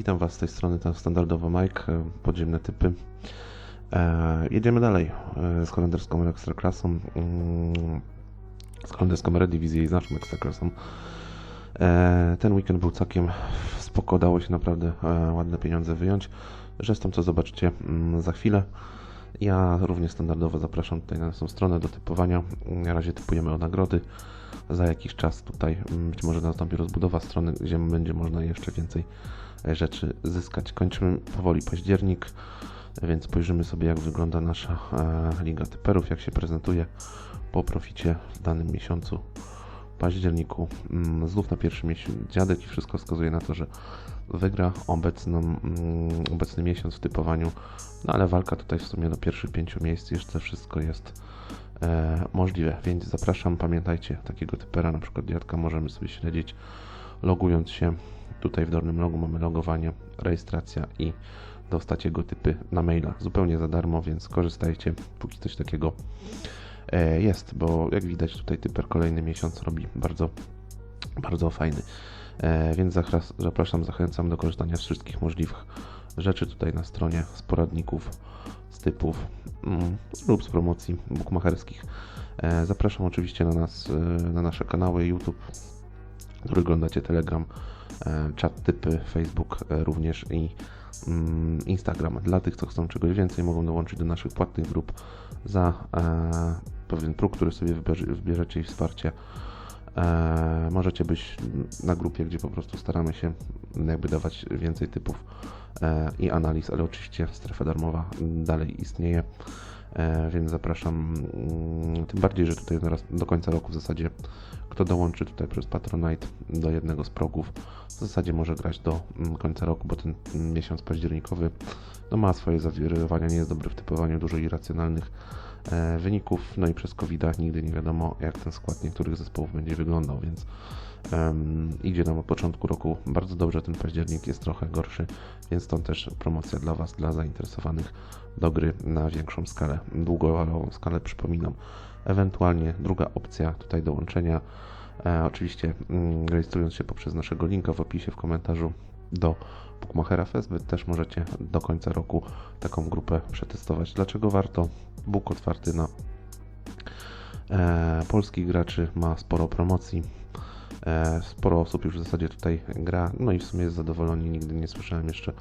Witam Was z tej strony, ten standardowo Mike, e, podziemne typy. E, jedziemy dalej e, z holenderską ekstraklasą, mm, z holenderską redywizją i z naszą ekstraklasą. Ten weekend był całkiem spoko, dało się naprawdę ładne pieniądze wyjąć. Zresztą co zobaczycie mm, za chwilę. Ja również standardowo zapraszam tutaj na naszą stronę do typowania. Na razie typujemy o nagrody. Za jakiś czas tutaj mm, być może nastąpi rozbudowa strony, gdzie będzie można jeszcze więcej rzeczy zyskać. Kończymy powoli październik, więc spojrzymy sobie jak wygląda nasza e, Liga Typerów, jak się prezentuje po proficie w danym miesiącu październiku. Mm, Znów na pierwszym miesiącu dziadek i wszystko wskazuje na to, że wygra obecną, mm, obecny miesiąc w typowaniu, no ale walka tutaj w sumie do pierwszych pięciu miejsc jeszcze wszystko jest e, możliwe, więc zapraszam, pamiętajcie, takiego typera, na przykład dziadka możemy sobie śledzić logując się, tutaj w dolnym logu mamy logowanie, rejestracja i dostać jego typy na maila zupełnie za darmo, więc korzystajcie, póki coś takiego e, jest, bo jak widać tutaj typer kolejny miesiąc robi bardzo, bardzo fajny. E, więc zapraszam, zachęcam do korzystania z wszystkich możliwych rzeczy tutaj na stronie, z poradników, z typów mm, lub z promocji bookmacherskich. E, zapraszam oczywiście na nas, na nasze kanały YouTube, który oglądacie Telegram, e, czat typy, Facebook e, również i mm, Instagram. Dla tych, co chcą czegoś więcej, mogą dołączyć do naszych płatnych grup za e, pewien próg, który sobie wybierze, wybierzecie i wsparcie. Możecie być na grupie, gdzie po prostu staramy się jakby dawać więcej typów i analiz, ale oczywiście strefa darmowa dalej istnieje, więc zapraszam. mm, Tym bardziej, że tutaj do końca roku w zasadzie kto dołączy tutaj przez Patronite do jednego z progów, w zasadzie może grać do mm, końca roku, bo ten miesiąc październikowy no, ma swoje zawirowania, nie jest dobry w typowaniu dużo irracjonalnych e, wyników, no i przez covid nigdy nie wiadomo, jak ten skład niektórych zespołów będzie wyglądał, więc em, idzie nam od początku roku bardzo dobrze, ten październik jest trochę gorszy, więc stąd też promocja dla Was, dla zainteresowanych do gry na większą skalę, długofalową skalę, przypominam. Ewentualnie druga opcja tutaj dołączenia, e, oczywiście mm, rejestrując się poprzez naszego linka w opisie w komentarzu do Bookmachera Fest, Wy też możecie do końca roku taką grupę przetestować. Dlaczego warto? Book otwarty na e, polskich graczy, ma sporo promocji. E, sporo osób już w zasadzie tutaj gra, no i w sumie jest zadowoleni. Nigdy nie słyszałem jeszcze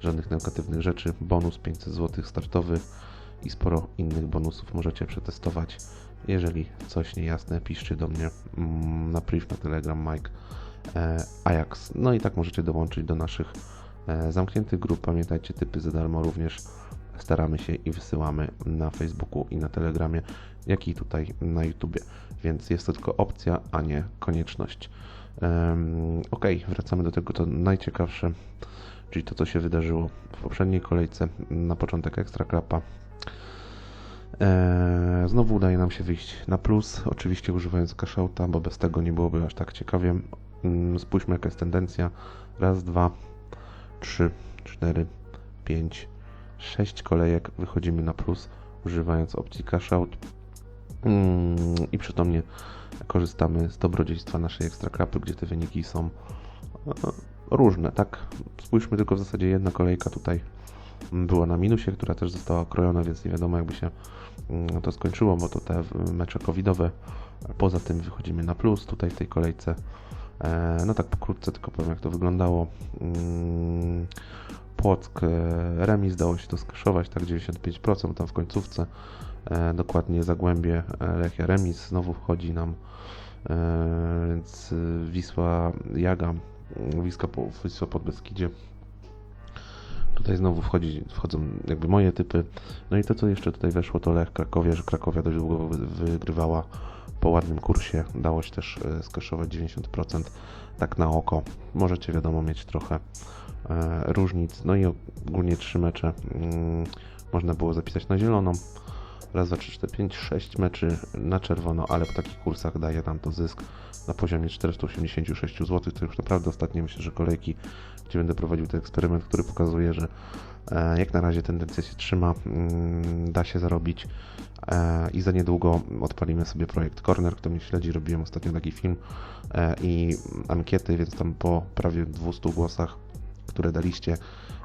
żadnych negatywnych rzeczy. Bonus 500 zł startowy i sporo innych bonusów możecie przetestować. Jeżeli coś niejasne, piszcie do mnie mm, na priv na Telegram Mike e, Ajax. No i tak możecie dołączyć do naszych e, zamkniętych grup. Pamiętajcie, typy za darmo również staramy się i wysyłamy na Facebooku i na Telegramie, jak i tutaj na YouTubie. Więc jest to tylko opcja, a nie konieczność. Ok, wracamy do tego, to najciekawsze, czyli to, co się wydarzyło w poprzedniej kolejce, na początek Ekstra Klapa. Eee, znowu udaje nam się wyjść na plus, oczywiście używając cashouta, bo bez tego nie byłoby aż tak ciekawie. Mm, Spójrzmy jaka jest tendencja. Raz, dwa, trzy, cztery, pięć, sześć kolejek wychodzimy na plus, używając opcji cashout. Mm, I przytomnie korzystamy z dobrodziejstwa naszej ekstrakrapy, gdzie te wyniki są e, różne, tak? Spójrzmy tylko w zasadzie jedna kolejka tutaj była na minusie, która też została krojona, więc nie wiadomo jakby się mm, to skończyło, bo to te mecze covidowe. Poza tym wychodzimy na plus tutaj w tej kolejce. E, No tak pokrótce tylko powiem jak to wyglądało. Mm, Płock e, remis, dało się to skaszować, tak 95% tam w końcówce. E, Dokładnie Zagłębie e, Lechia remis, znowu wchodzi nam e, więc e, Wisła Jaga, Wisła, po, Wisła pod Beskidzie Tutaj znowu wchodzi, wchodzą jakby moje typy. No i to, co jeszcze tutaj weszło, to Lech Krakowie, że Krakowia dość długo wy- wygrywała po ładnym kursie. Dało się też e, skaszować 90%. Tak na oko. Możecie, wiadomo, mieć trochę e, różnic. No i ogólnie trzy mecze mm, można było zapisać na zieloną. Raz, dwa, trzy, cztery, pięć, sześć meczy na czerwono, ale po takich kursach daje nam to zysk na poziomie 486 zł. To już naprawdę ostatnie myślę, że kolejki, gdzie będę prowadził ten eksperyment, który pokazuje, że e, jak na razie tendencja się trzyma, mm, da się zarobić e, i za niedługo odpalimy sobie projekt Corner. Kto mnie śledzi, robiłem ostatnio taki film e, i ankiety, więc tam po prawie 200 głosach które daliście,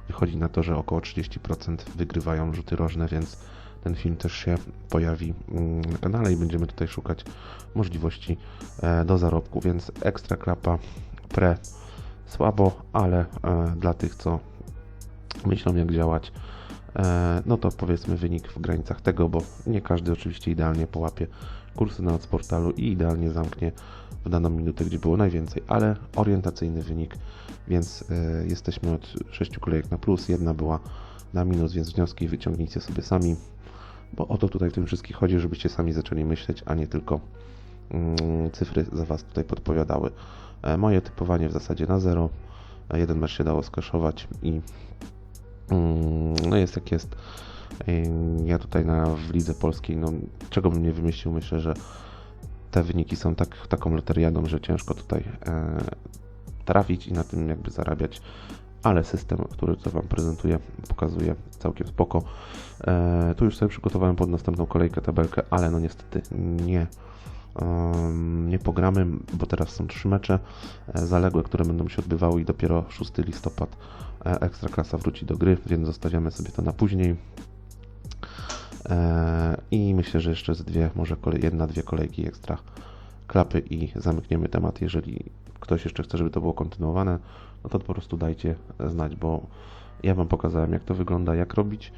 wychodzi na to, że około 30% wygrywają rzuty rożne, więc ten film też się pojawi mm, na kanale i będziemy tutaj szukać możliwości do zarobku, więc ekstra klapa pre słabo, ale e, dla tych, co myślą jak działać, e, no to powiedzmy wynik w granicach tego, bo nie każdy oczywiście idealnie połapie kursy na portalu i idealnie zamknie w daną minutę, gdzie było najwięcej, ale orientacyjny wynik, więc jesteśmy od 6 kolejek na plus, jedna była na minus, więc wnioski wyciągnijcie sobie sami bo o to tutaj w tym wszystkim chodzi, żebyście sami zaczęli myśleć, a nie tylko cyfry za Was tutaj podpowiadały. E, moje typowanie w zasadzie na zero. E, jeden mecz się dało skaszować i mm, no jest jak jest. E, ja tutaj na, w lidze polskiej, no czego bym nie wymyślił, myślę, że te wyniki są tak, taką loteriadą, że ciężko tutaj e, trafić i na tym jakby zarabiać ale system, który co Wam prezentuję, pokazuje całkiem spoko. E, tu już sobie przygotowałem pod następną kolejkę tabelkę, ale no niestety nie, nie pogramy, bo teraz są trzy mecze e, zaległe, które będą się odbywały i dopiero 6 listopad e, Ekstraklasa wróci do gry, więc zostawiamy sobie to na później. E, I myślę, że jeszcze z dwie, może jedna, dwie kolejki ekstra klapy i zamkniemy temat. Jeżeli ktoś jeszcze chce, żeby to było kontynuowane, no to po prostu dajcie znać, bo ja Wam pokazałem, jak to wygląda, jak robić.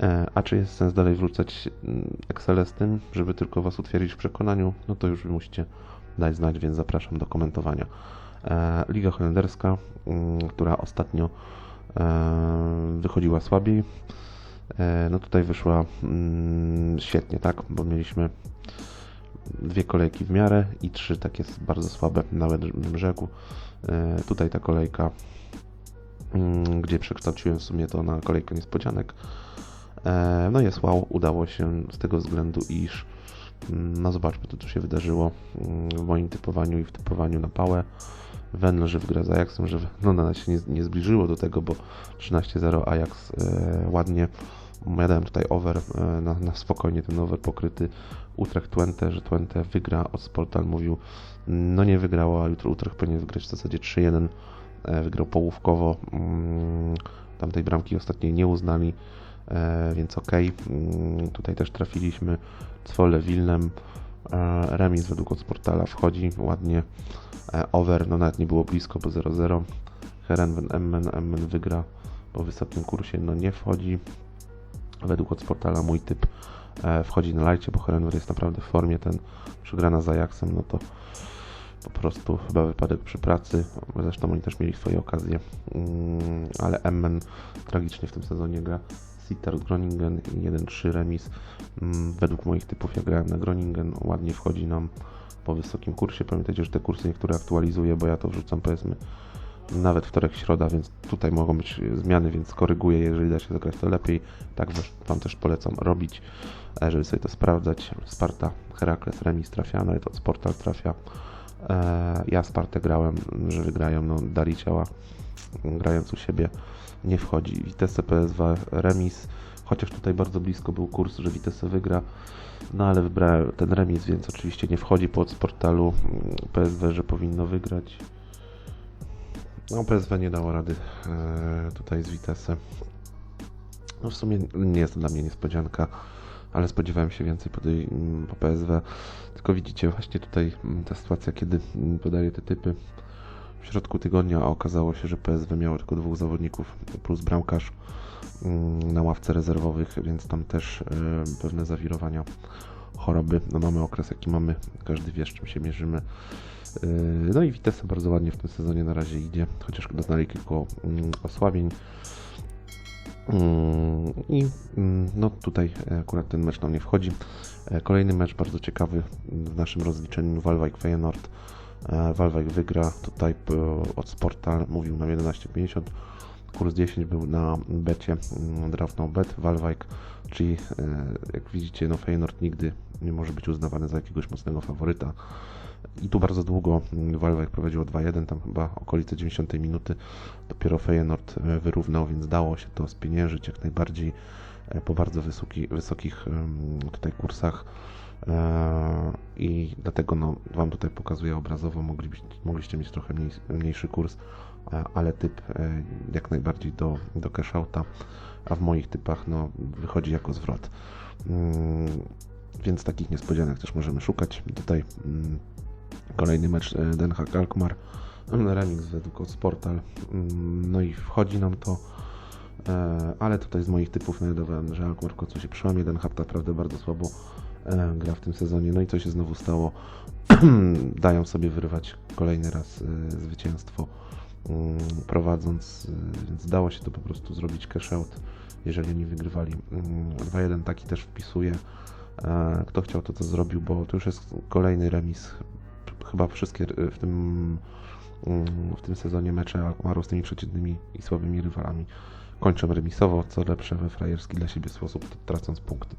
E, a czy jest sens dalej wrzucać mm, Excel z tym, żeby tylko Was utwierdzić w przekonaniu, no to już musicie dać znać, więc zapraszam do komentowania. E, Liga Holenderska, mm, która ostatnio e, wychodziła słabiej, no tutaj wyszła mm, świetnie, tak, bo mieliśmy dwie kolejki w miarę i trzy takie bardzo słabe, nawet. E, tutaj ta kolejka, gdzie przekształciłem w sumie to na kolejkę niespodzianek. E, no jest wow, udało się z tego względu, iż mm, no zobaczmy to, co się wydarzyło mm, w moim typowaniu i w typowaniu na pałę. Venlo, że wygra z Ajaxem, że no, na się nie, nie zbliżyło do tego, bo 13-0 Ajax e, ładnie ja dałem tutaj over, e, na, na, spokojnie ten over pokryty Utrecht Twente, że Twente wygra od Sportal mówił, no nie wygrało, a jutro Utrecht powinien wygrać w zasadzie 3-1, e, wygrał połówkowo, mm, tamtej bramki ostatniej nie uznali, więc ok, mm, tutaj też trafiliśmy Cwole Wilnem, remis według od Sportala wchodzi ładnie, over, no nawet nie było blisko, bo 0-0, Herenven Emmen, Emmen wygra po wysokim kursie, no nie wchodzi, według od portala mój typ e, wchodzi na lajcie, bo Herenwer jest naprawdę w formie, ten przegrana z Ajaxem, no to po prostu chyba wypadek przy pracy, zresztą oni też mieli swoje okazje, mm, ale Emmen tragicznie w tym sezonie gra. Sittard Groningen 1-3 remis. Mm, według moich typów ja grałem na Groningen, ładnie wchodzi nam po wysokim kursie. Pamiętajcie, że te kursy niektóre aktualizuję, bo ja to wrzucam powiedzmy nawet wtorek, środa, więc tutaj mogą być zmiany, więc koryguję, jeżeli da się zagrać to lepiej. Tak Wam też polecam robić, e, żeby sobie to sprawdzać. Sparta, Herakles, remis trafia, nawet od Sportal trafia. Ja Spartę grałem, że wygrają, no dali ciała, grając u siebie nie wchodzi. Vitesse PSW remis, chociaż tutaj bardzo blisko był kurs, że Vitesse wygra, no ale wybrałem ten remis, więc oczywiście nie wchodzi pod portalu PSW, że powinno wygrać. No PSW nie dało rady e, tutaj z Vitesse. No w sumie nie jest to dla mnie niespodzianka, ale spodziewałem się więcej po, tej, mm, po PSW. Tylko widzicie właśnie tutaj mm, ta sytuacja, kiedy mm, podaję te typy w środku tygodnia, okazało się, że PSW miało tylko dwóch zawodników plus bramkarz na ławce rezerwowych, więc tam też e, pewne zawirowania choroby. No mamy okres jaki mamy, każdy wie z czym się mierzymy. Yy, no i Vitesse bardzo ładnie w tym sezonie na razie idzie, chociaż doznali kilku mm, osłabień. Mm, I mm, no tutaj akurat ten mecz nam nie wchodzi. E, kolejny mecz bardzo ciekawy w naszym rozliczeniu Walwijk Feyenoord. E, Walwijk wygra tutaj od Sporta, mówił nam 11,50. Kurs 10 był na becie, draft no bet, Walwijk, czyli e, jak widzicie, no Feyenoord nigdy nie może być uznawany za jakiegoś mocnego faworyta. I tu bardzo długo Walwijk prowadziło 2-1, tam chyba okolice 90 minuty. Dopiero Feyenoord e, wyrównał, więc dało się to spieniężyć jak najbardziej po bardzo wysoki, wysokich tutaj kursach. E, I dlatego no, Wam tutaj pokazuję obrazowo, moglibyście, mogliście mieć trochę mniej, mniejszy kurs, e, ale typ e, jak najbardziej do, do cash outa, a w moich typach no, wychodzi jako zwrot. Mm, Więc takich niespodzianek też możemy szukać. Tutaj mm, kolejny mecz Den Haag Alkmaar, remix według Sportal. Mm, No i wchodzi nam to, ale tutaj z moich typów znajdowałem, że Alkmaar w końcu się przełamie. Den Haag naprawdę bardzo słabo gra w tym sezonie. No i co się znowu stało? Dają sobie wyrywać kolejny raz e, zwycięstwo mm, prowadząc, e, więc dało się to po prostu zrobić cash out, jeżeli oni wygrywali. Mm, 2-1 taki też wpisuje. Kto chciał to, to zrobił, bo to już jest kolejny remis. Chyba wszystkie e, w tym, mm, w tym sezonie mecze Alkmaru z tymi przeciwnymi i słabymi rywalami kończą remisowo, co lepsze we frajerski dla siebie sposób, tracąc punkty.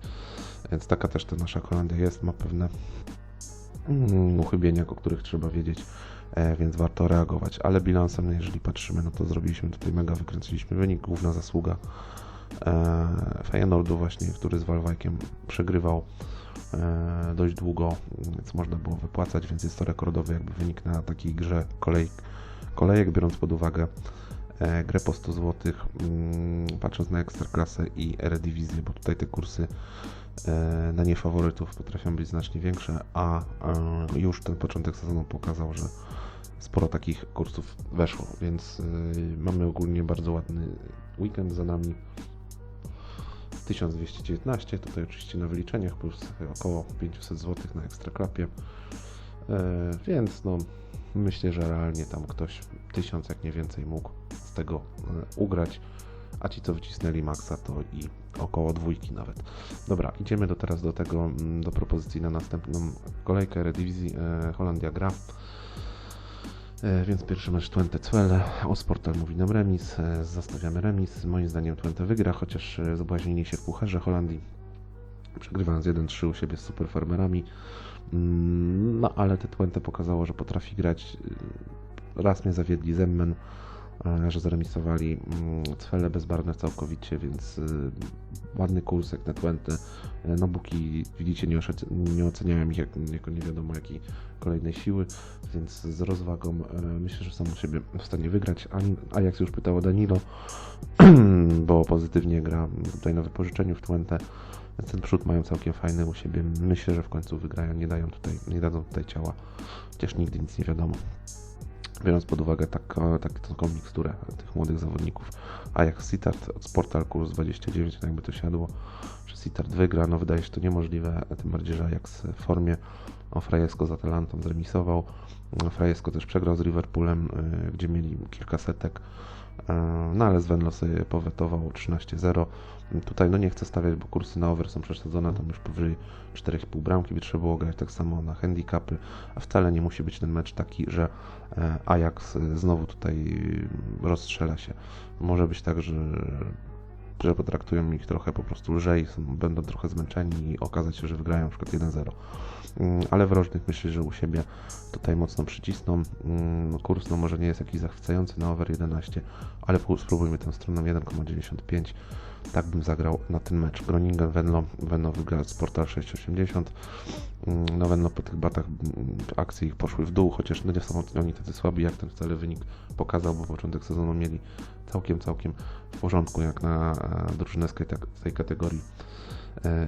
Więc taka też ta nasza Holandia jest, ma pewne mm, uchybienia, o których trzeba wiedzieć, e, więc warto reagować. Ale bilansem, jeżeli patrzymy, no to zrobiliśmy tutaj mega, wykręciliśmy wynik, główna zasługa e, Feyenoordu właśnie, który z Walwajkiem przegrywał e, dość długo, więc można było wypłacać, więc jest to rekordowy jakby wynik na takiej grze kolej, kolejek, biorąc pod uwagę grę po 100 zł, mm, patrząc na Ekstraklasę i Eredivisie, bo tutaj te kursy e, na niefaworytów potrafią być znacznie większe, a e, już ten początek sezonu pokazał, że sporo takich kursów weszło, więc mamy ogólnie bardzo ładny weekend za nami. 1219, tutaj oczywiście na wyliczeniach, plus około 500 zł na ekstraklapie. E, więc no, myślę, że realnie tam ktoś 1000 jak nie więcej mógł tego e, ugrać, a ci co wycisnęli maksa to i około dwójki nawet. Dobra, idziemy do teraz do tego, mm, do propozycji na następną kolejkę Eredivisie e, Holandia gra. E, Więc pierwszy mecz Twente Cwele, Osportal mówi nam remis, e, zostawiamy remis. Moim zdaniem Twente wygra, chociaż zabłaźnili się w pucharze Holandii, przegrywając 1-3 u siebie z superfarmerami. Mm, No ale te Twente pokazało, że potrafi grać. Raz mnie zawiedli Zemmen, że zaremisowali mm, Cwele bezbarwne całkowicie, więc e, ładny kurs jak na Twente. E, No buki widzicie nie, nie oceniałem ich jak, jako nie wiadomo jakiej kolejnej siły, więc z rozwagą e, myślę, że są u siebie w stanie wygrać. A, jak już pytało Danilo, bo pozytywnie gra tutaj na wypożyczeniu w Twente, ten przód mają całkiem fajny u siebie. Myślę, że w końcu wygrają, nie dają tutaj, nie dadzą tutaj ciała, chociaż nigdy nic nie wiadomo. Biorąc pod uwagę tak, tak, taką miksturę tych młodych zawodników. A jak Sitart od Sportal kurs 29, to jakby to siadło, że Sitart wygra, no wydaje się to niemożliwe, tym bardziej, że Ajax w formie o Frajesko z Atalantą zremisował. Frajesko też przegrał z Liverpoolem, y, gdzie mieli kilka setek. Y, No ale Svenlo sobie powetował 13-0. Tutaj no nie chcę stawiać, bo kursy na over są przesadzone, tam już powyżej 4,5 bramki by trzeba było grać tak samo na handicapy, a wcale nie musi być ten mecz taki, że e, Ajax e, znowu tutaj rozstrzela się. Może być tak, że że potraktują ich trochę po prostu lżej, będą trochę zmęczeni i okazać się, że wygrają przykład 1-0. Mm, Ale w rożnych myślę, że u siebie tutaj mocno przycisną. Mm, Kurs no może nie jest jakiś zachwycający na over 11, ale spróbujmy tę stroną 1,95. Tak bym zagrał na ten mecz. Groningen, Venlo, Venlo wygra z Portal 6,80. Mm, No Venlo po tych batach akcje ich poszły w dół, chociaż no nie są oni tacy słabi, jak ten wcale wynik pokazał, bo początek sezonu mieli całkiem, całkiem w porządku, jak na e, drużynę z tej, tej kategorii e,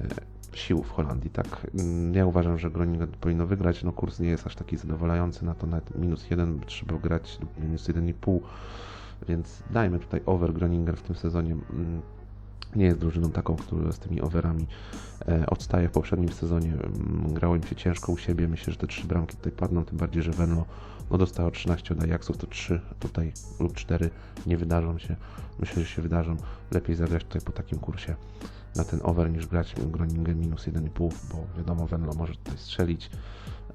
sił w Holandii, tak. Mm, Ja uważam, że Groningen powinno wygrać, no kurs nie jest aż taki zadowalający, na to nawet minus 1 trzeba grać, minus 1,5, więc dajmy tutaj over Groningen w tym sezonie. Mm, Nie jest drużyną taką, która z tymi overami e, odstaje w poprzednim sezonie. Mm, Grało im się ciężko u siebie, myślę, że te trzy bramki tutaj padną, tym bardziej, że Venlo no, dostało 13 od Ajaxów, to 3 tutaj lub 4 nie wydarzą się. Myślę, że się wydarzą. Lepiej zagrać tutaj po takim kursie na ten over niż grać Groningen minus 1,5, bo wiadomo, Venlo może tutaj strzelić.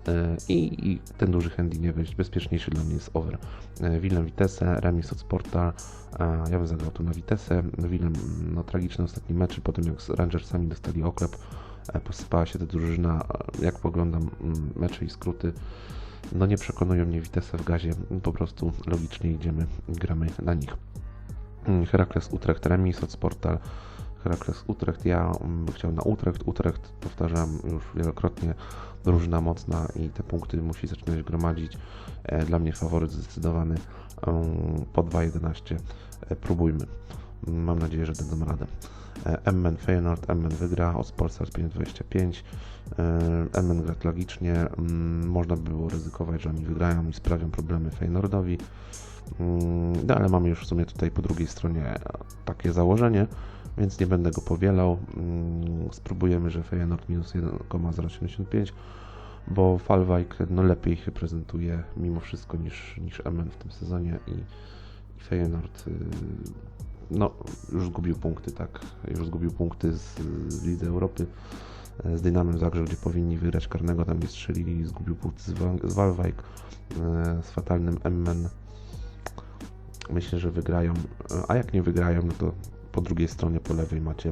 E, I, I ten duży handy nie być bezpieczniejszy dla mnie jest over. E, Willem Vitesse, remis od Sporta. E, Ja bym zagrał tu na Vitesse. Willem, no tragiczny ostatni mecz, po tym jak z Rangersami dostali oklep, posypała się ta drużyna. Jak poglądam mm, mecze i skróty, no nie przekonują mnie Vitesse w gazie. Po prostu logicznie idziemy, gramy na nich. Mm, Herakles Utrecht remis od Sportal. Herakles Utrecht. Ja mm, bym chciał na Utrecht. Utrecht, powtarzam już wielokrotnie, drużyna mocna i te punkty musi zaczynać gromadzić. E, Dla mnie faworyt zdecydowany mm, po 2.11. E, Próbujmy. Mam nadzieję, że dadzą radę. E, Emmen Feyenoord, Emmen wygra, od Polsat 5.25. E, Emmen gra tragicznie. Mm, Można by było ryzykować, że oni wygrają i sprawią problemy Feyenoordowi. Mm, No ale mamy już w sumie tutaj po drugiej stronie takie założenie, więc nie będę go powielał. Mm, Spróbujemy, że Feyenoord minus 1,075, bo Falwijk no lepiej się prezentuje mimo wszystko niż, niż Emmen w tym sezonie i, i Feyenoord y, no już zgubił punkty, tak, już zgubił punkty z, z Lidze Europy e, z Dynamem Zagrzeb, gdzie powinni wygrać karnego, tam nie strzelili, zgubił punkty z, z Walwijk, e, z fatalnym Emmen. Myślę, że wygrają, e, a jak nie wygrają, no to po drugiej stronie, po lewej macie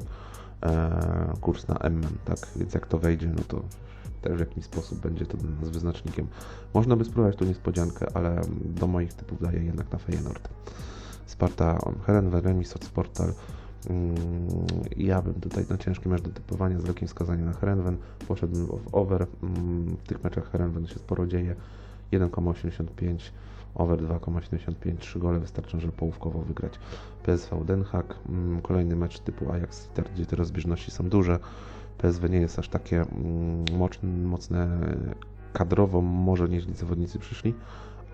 kurs na Emmen, tak, więc jak to wejdzie, no to też w jakiś sposób będzie to dla nas wyznacznikiem. Można by spróbować tu niespodziankę, ale do moich typów daję jednak na Feyenoord. Sparta Herenveen, remis od Sportal. Mm, Ja bym tutaj na ciężki mecz do typowania z wielkim wskazaniem na Herenven. Poszedłbym w over. Mm, W tych meczach Herenven się sporo dzieje. 1,85, over 2,75, 3 gole wystarczą, żeby połówkowo wygrać. PSV Den Haag, mm, kolejny mecz typu Ajax, gdzie te rozbieżności są duże. PSW nie jest aż takie mocne kadrowo, może nieźli zawodnicy przyszli,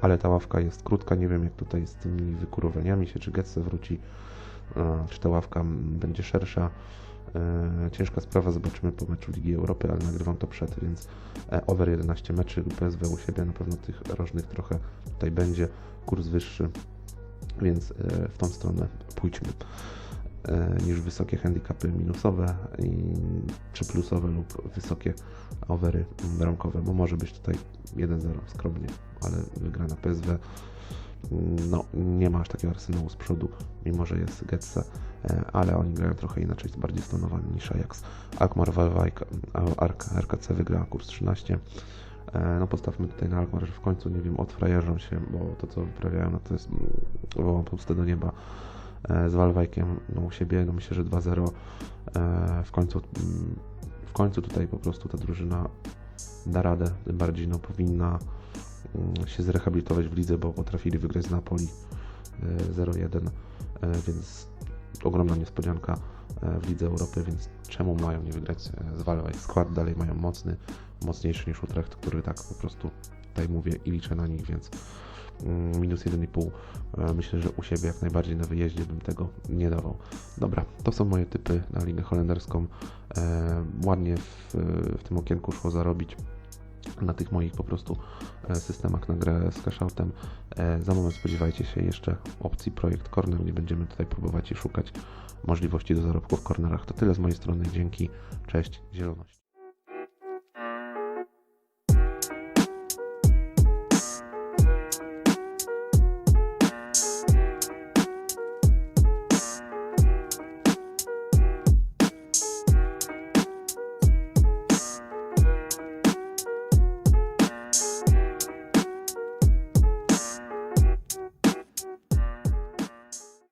ale ta ławka jest krótka. Nie wiem, jak tutaj z tymi wykurowaniami się, czy Getze wróci, e, czy ta ławka będzie szersza. E, Ciężka sprawa, zobaczymy po meczu Ligi Europy, ale nagrywam to przed, więc e, over 11 meczy PSW u siebie, na pewno tych rożnych trochę tutaj będzie, kurs wyższy, więc w tą stronę pójdźmy niż wysokie handicapy minusowe i, czy plusowe lub wysokie overy bramkowe, bo może być tutaj 1-0 skromnie, ale wygrana PSW no, nie ma aż takiego arsenału z przodu, mimo że jest Getze, e, ale oni grają trochę inaczej, jest bardziej stonowani niż Ajax. Alkmaar Wawajk, RKC wygra kurs 13. E, No postawmy tutaj na Alkmaar, że w końcu, nie wiem, odfrajerzą się, bo to co wyprawiają, no to jest wołam puste do nieba e, z Walwajkiem no, u siebie, no myślę, że 2-0 e, w końcu mm, w końcu tutaj po prostu ta drużyna da radę, tym bardziej no powinna się zrehabilitować w lidze, bo potrafili wygrać z Napoli e, 0-1, e, więc ogromna niespodzianka w Lidze Europy, więc czemu mają nie wygrać z Walwajk? Skład dalej mają mocny, mocniejszy niż Utrecht, który tak po prostu tutaj mówię i liczę na nich, więc minus 1,5 e, myślę, że u siebie jak najbardziej na wyjeździe bym tego nie dawał. Dobra, to są moje typy na ligę holenderską. Ładnie w, w tym okienku szło zarobić na tych moich po prostu e, systemach na grę z cashoutem. E, Za moment spodziewajcie się jeszcze opcji Projekt Corner, gdzie będziemy tutaj próbować i szukać możliwości do zarobku w cornerach. To tyle z mojej strony. Dzięki, cześć, zieloność.